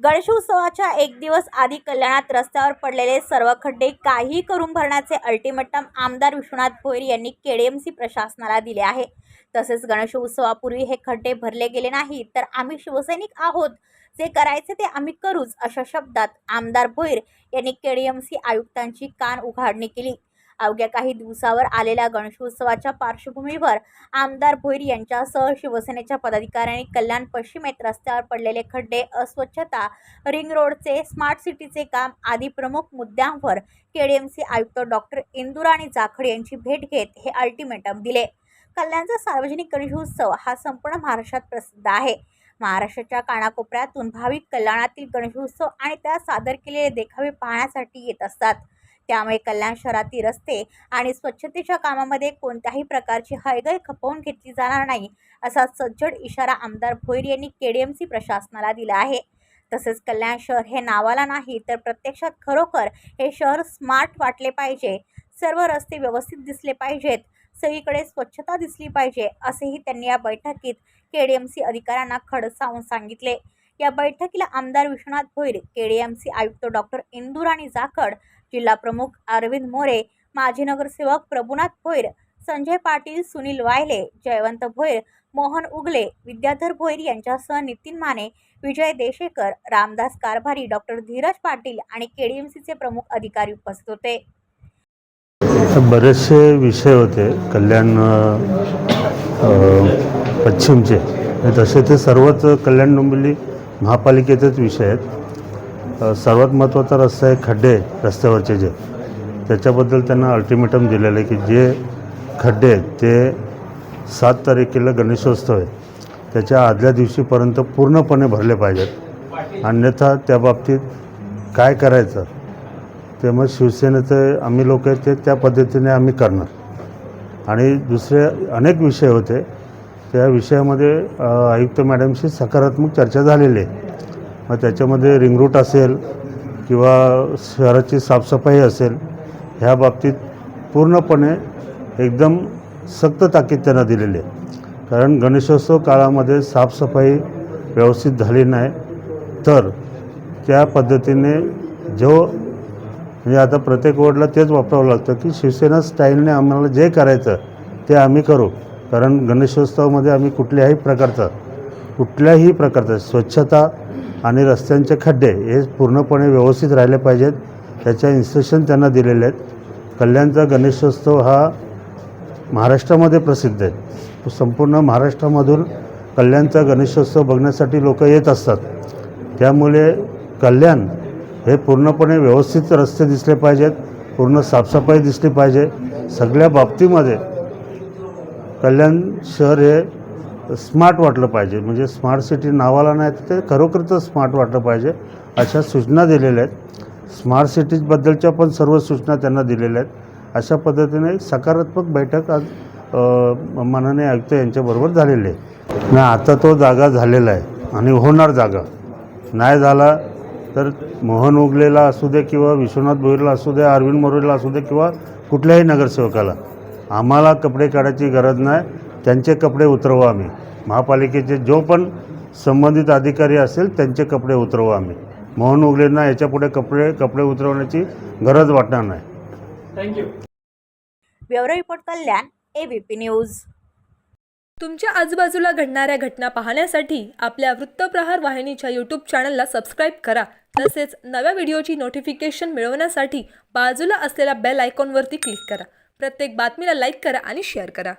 गणेशोत्सवाच्या एक दिवस आधी कल्याणात रस्त्यावर पडलेले सर्व खड्डे काही करून भरण्याचे अल्टिमेटम आमदार विश्वनाथ भोईर यांनी केडीएमसी प्रशासनाला दिले आहे. तसेच गणेशोत्सवापूर्वी हे खड्डे भरले गेले नाही तर आम्ही शिवसैनिक आहोत. जे करायचे ते आम्ही करूच अशा शब्दात आमदार भोईर यांनी केडीएमसी आयुक्तांची कान उघाडणी केली. अवघ्या काही दिवसावर आलेल्या गणेशोत्सवाच्या पार्श्वभूमीवर आमदार भोईर यांच्यासह शिवसेनेच्या पदाधिकाऱ्यांनी कल्याण पश्चिमेत रस्त्यावर पडलेले खड्डे अस्वच्छता रिंग रोडचे स्मार्ट सिटीचे काम आदी प्रमुख मुद्द्यांवर केडीएमसी आयुक्त डॉक्टर इंदुराणी जाखड यांची भेट घेत हे अल्टिमेटम दिले. कल्याणचा सार्वजनिक गणेशोत्सव हा संपूर्ण महाराष्ट्रात प्रसिद्ध आहे. महाराष्ट्राच्या कानाकोपऱ्यातून भाविक कल्याणातील गणेशोत्सव आणि त्यात सादर केलेले देखावे पाहण्यासाठी येत असतात. त्यामुळे कल्याण शहरातील रस्ते आणि स्वच्छतेच्या कामामध्ये कोणत्याही प्रकारची हयगय खपवून घेतली जाणार नाही असा सज्जड इशारा आमदार भोईर यांनी केडीएमसी प्रशासनाला दिला आहे. तसेच कल्याण शहर हे नावाला नाही तर प्रत्यक्षात खरोखर हे शहर स्मार्ट वाटले पाहिजे. सर्व रस्ते व्यवस्थित दिसले पाहिजेत. सगळीकडे स्वच्छता दिसली पाहिजे असेही त्यांनी या बैठकीत केडीएमसी अधिकाऱ्यांना खडसावून सांगितले. या बैठकीला आमदार विश्वनाथ भोईर केडीएमसी आयुक्त डॉक्टर इंदुराणी जाखड जिल्हा प्रमुख अरविंद मोरे माजी नगरसेवक प्रभुनाथ भोईर संजय पाटील सुनील वायले जयवंत भोईर मोहन उगले विद्याधर भोईर यांच्यासह नितीन माने विजय देशेकर रामदास कारभारी डॉक्टर धीरज पाटील आणि केडीएमसीचे प्रमुख अधिकारी उपस्थित होते. बरेचसे विषय होते कल्याण पश्चिमचे. तसे ते सर्वच कल्याण डोंबिवली महापालिकेचेच विषय आहेत. सर्वात महत्त्वाचा रस्ता आहे खड्डे रस्त्यावरचे जे. त्याच्याबद्दल त्यांना अल्टिमेटम दिलेलं आहे की जे खड्डे आहेत ते सात तारखेला गणेशोत्सव आहे. त्याच्या आदल्या दिवशीपर्यंत पूर्णपणे भरले पाहिजेत. अन्यथा त्या बाबतीत काय करायचं? ते मग शिवसेनेचे आम्ही लोक आहेत ते त्या पद्धतीने आम्ही करणार. आणि दुसरे अनेक विषय होते. त्या विषयामध्ये आयुक्त मॅडमशी सकारात्मक चर्चा झालेली आहे. मग त्याच्यामध्ये रिंगरूट असेल किंवा शहराची साफसफाई असेल ह्या बाबतीत पूर्णपणे एकदम सक्त ताकीद त्यांना दिलेली आहे. कारण गणेशोत्सव काळामध्ये साफसफाई व्यवस्थित झाली नाही तर त्या पद्धतीने जो म्हणजे आता प्रत्येक वॉर्डला तेच वापरावं लागतं की शिवसेना स्टाईलने आम्हाला जे करायचं ते आम्ही करू. कारण गणेशोत्सवामध्ये आम्ही कुठल्याही प्रकारचं कुठल्याही प्रकारचं स्वच्छता आणि रस्त्यांचे खड्डे हे पूर्णपणे व्यवस्थित राहिले पाहिजेत. त्याच्या इन्स्ट्रक्शन त्यांना दिलेले आहेत. कल्याणचा गणेशोत्सव हा महाराष्ट्रामध्ये प्रसिद्ध आहे. संपूर्ण महाराष्ट्रामधून कल्याणचा गणेशोत्सव बघण्यासाठी लोक येत असतात. त्यामुळे कल्याण हे पूर्णपणे व्यवस्थित रस्ते दिसले पाहिजेत. पूर्ण साफसफाई दिसली पाहिजे. सगळ्या बाबतीमध्ये कल्याण शहर हे स्मार्ट वाटलं पाहिजे. म्हणजे स्मार्ट सिटी नावाला नाही तर ते खरोखरच स्मार्ट वाटलं पाहिजे. अशा सूचना दिलेल्या आहेत. स्मार्ट सिटीजबद्दलच्या पण सर्व सूचना त्यांना दिलेल्या आहेत. अशा पद्धतीने एक सकारात्मक बैठक आज मनाने माननीय आयुक्त यांच्याबरोबर झालेली आहे. नाही आता तो जागा झालेला आहे आणि होणार जागा. नाही झाला तर मोहन उगलेला असू दे किंवा विश्वनाथ भोईरला असू दे अरविंद मोरेला असू दे किंवा कुठल्याही नगरसेवकाला. आम्हाला कपडे काढायची गरज नाही. त्यांचे कपडे उतरवू आम्ही. महापालिकेचे जो पण संबंधित अधिकारी असेल त्यांचे कपडे उतरवू आम्ही. मोहन उगलेंना याच्यापुढे कपडे कपडे उतरवण्याची गरज वाटणार नाही. Bureau report Kalyan ABP news तुमच्या आजूबाजूला घडणाऱ्या घटना पाहण्यासाठी आपल्या वृत्तप्रहार वाहिनीच्या यूट्यूब चॅनलला सबस्क्राईब करा. तसेच नव्या व्हिडिओची नोटिफिकेशन मिळवण्यासाठी बाजूला असलेल्या बेल आयकॉनवरती क्लिक करा. प्रत्येक बातमीला लाईक करा आणि शेअर करा.